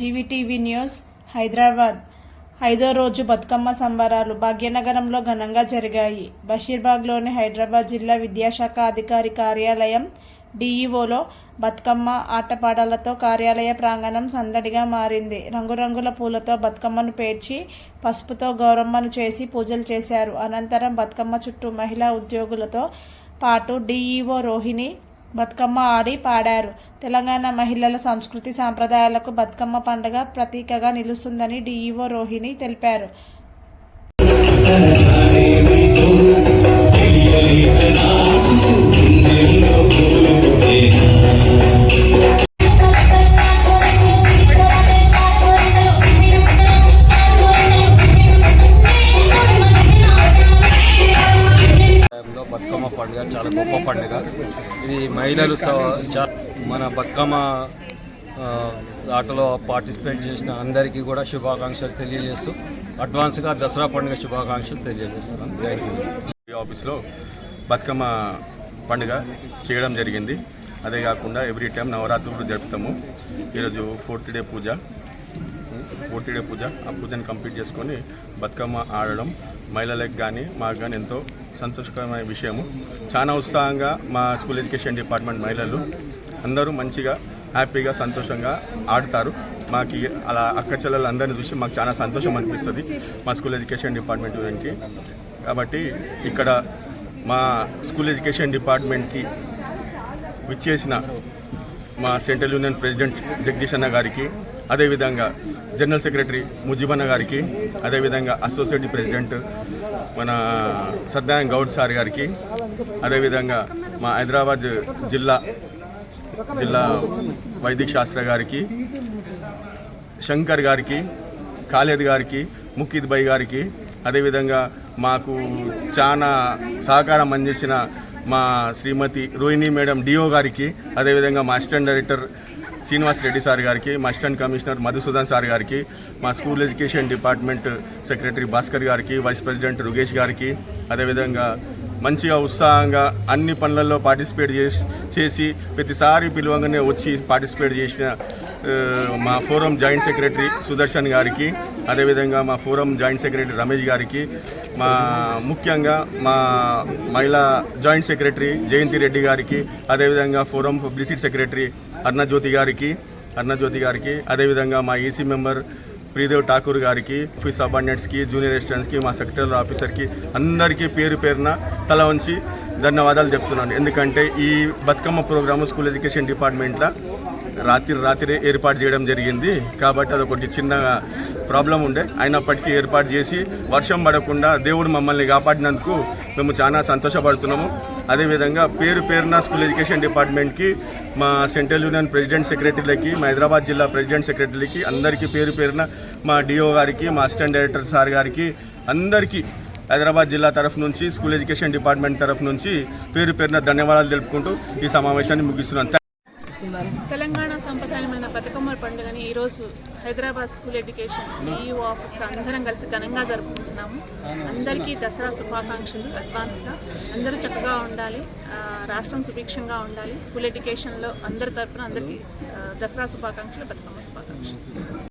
జీవీటీవీ news Hyderabad. ఐదో రోజు బతుకమ్మ సంబరాలు భాగ్యనగరంలో ఘనంగా జరిగాయి. బషీర్బాగ్లోని హైదరాబాద్ జిల్లా విద్యాశాఖ అధికారి కార్యాలయం డీఈఓలో బతుకమ్మ ఆటపాటలతో కార్యాలయ ప్రాంగణం సందడిగా మారింది. రంగురంగుల పూలతో బతుకమ్మను పేర్చి పసుపుతో గౌరమ్మను చేసి పూజలు చేశారు. అనంతరం బతుకమ్మ చుట్టూ మహిళా ఉద్యోగులతో పాటు డీఈఓ రోహిణి బతుకమ్మ ఆడి పాడారు. తెలంగాణ మహిళల సంస్కృతి సాంప్రదాయాలకు బతుకమ్మ పండుగ ప్రతీకగా నిలుస్తుందని డిఈఓ రోహిణి తెలిపారు. టైంలో చాలా గొప్ప పండుగ. ఇది మహిళలు మన బతుకమ్మ ఆటలో పార్టిసిపేట్ చేసిన అందరికీ కూడా శుభాకాంక్షలు తెలియజేస్తూ అడ్వాన్స్గా దసరా పండుగ శుభాకాంక్షలు తెలియజేస్తున్నాను. ఆఫీస్లో బతుకమ్మ పండుగ చేయడం జరిగింది. అదే కాకుండా ఎవ్రీ టైం నవరాత్రులు జరుపుతాము. ఈరోజు ఫోర్త్ డే పూజ. ఫోర్త్ డే పూజ. ఆ పూజను కంప్లీట్ చేసుకొని బతుకమ్మ ఆడడం మహిళలకు కానీ మాకు కానీ ఎంతో సంతోషకరమైన విషయము. చాలా ఉత్సాహంగా మా స్కూల్ ఎడ్యుకేషన్ డిపార్ట్మెంట్ మహిళలు అందరూ మంచిగా హ్యాపీగా సంతోషంగా ఆడతారు. మాకు అలా అక్క చెల్లెలు అందరిని చూసి మాకు చాలా సంతోషం అనిపిస్తుంది మా స్కూల్ ఎడ్యుకేషన్ డిపార్ట్మెంట్ గురించి. కాబట్టి ఇక్కడ మా స్కూల్ ఎడ్యుకేషన్ డిపార్ట్మెంట్కి విచ్చేసిన మా సెంట్రల్ యూనియన్ ప్రెసిడెంట్ జగదీష్ అన్న గారికి అదేవిధంగా జనరల్ సెక్రటరీ ముజీబన్న గారికి అదేవిధంగా అసోసియేట్ ప్రెసిడెంట్ మన సద్దాయం గౌడ్ సార్ గారికి అదేవిధంగా మా హైదరాబాద్ జిల్లా జిల్లా వైదిక శాస్త్ర గారికి శంకర్ గారికి ఖాళీద్ గారికి ముఖిద్ భాయ్ గారికి అదేవిధంగా మాకు చాలా సహకారం అందించిన మా శ్రీమతి రోహిణి మేడం డిఓ గారికి అదేవిధంగా మా assistant director Srinivas Reddy sir గారికి మా అసిస్టెంట్ కమిషనర్ మధుసూదన్ సార్ గారికి మా school education department secretary Bhaskar గారికి వైస్ ప్రెసిడెంట్ రుగేష్ గారికి అదేవిధంగా మంచిగా ఉత్సాహంగా అన్ని పనులలో పార్టిసిపేట్ చేసి చేసి ప్రతిసారి పిలువంగానే వచ్చి పార్టిసిపేట్ చేసిన మా ఫోరం జాయింట్ సెక్రటరీ సుదర్శన్ గారికి అదేవిధంగా మా ఫోరం జాయింట్ సెక్రటరీ రమేష్ గారికి మా ముఖ్యంగా మా మహిళా జాయింట్ సెక్రటరీ జయంతి రెడ్డి గారికి అదేవిధంగా ఫోరం పబ్లిసిటీ సెక్రటరీ అర్ణజ్యోతి గారికి అర్ణజ్యోతి గారికి అదేవిధంగా మా ఈసీ మెంబర్ ప్రీదేవ్ ఠాకూర్ గారికి ఆఫీస్ సబార్డినేట్స్కి జూనియర్ అసిస్టెంట్స్కి మా సెక్రటరీ ఆఫీసర్కి అందరికీ పేరు పేరున తల వంచి ధన్యవాదాలు చెప్తున్నాను. ఎందుకంటే ఈ బతుకమ్మ ప్రోగ్రాము స్కూల్ ఎడ్యుకేషన్ డిపార్ట్మెంట్లో రాత్రి రాత్రి ఏర్పాటు చేయడం జరిగింది. కాబట్టి అదొకటి చిన్న ప్రాబ్లం ఉండే. అయినప్పటికీ ఏర్పాటు చేసి వర్షం పడకుండా దేవుడు మమ్మల్ని కాపాడినందుకు మేము చాలా సంతోషపడుతున్నాము. అదేవిధంగా పేరు పేరున స్కూల్ ఎడ్యుకేషన్ డిపార్ట్మెంట్కి మా సెంట్రల్ యూనియన్ ప్రెసిడెంట్ సెక్రటరీలకి మా హైదరాబాద్ జిల్లా ప్రెసిడెంట్ సెక్రటరీలకి అందరికీ పేరు పేరున మా డిఓ గారికి మా అసిస్టెంట్ డైరెక్టర్ సార్ గారికి అందరికీ హైదరాబాద్ జిల్లా తరఫు నుంచి స్కూల్ ఎడ్యుకేషన్ డిపార్ట్మెంట్ తరఫు నుంచి పేరు పేరున ధన్యవాదాలు తెలుపుకుంటూ ఈ సమావేశాన్ని ముగిస్తున్నాను తెలంగాణ సంప్రదాయమైన బతుకమ్మ పండుగని ఈరోజు Hyderabad school education E E O office అందరం కలిసి ఘనంగా జరుపుకుంటున్నాము. అందరికీ దసరా శుభాకాంక్షలు అడ్వాన్స్గా. అందరూ చక్కగా ఉండాలి. రాష్ట్రం సుభిక్షంగా ఉండాలి. స్కూల్ ఎడ్యుకేషన్లో అందరి తరపున అందరికీ దసరా శుభాకాంక్షలు బతుకమ్మ శుభాకాంక్షలు.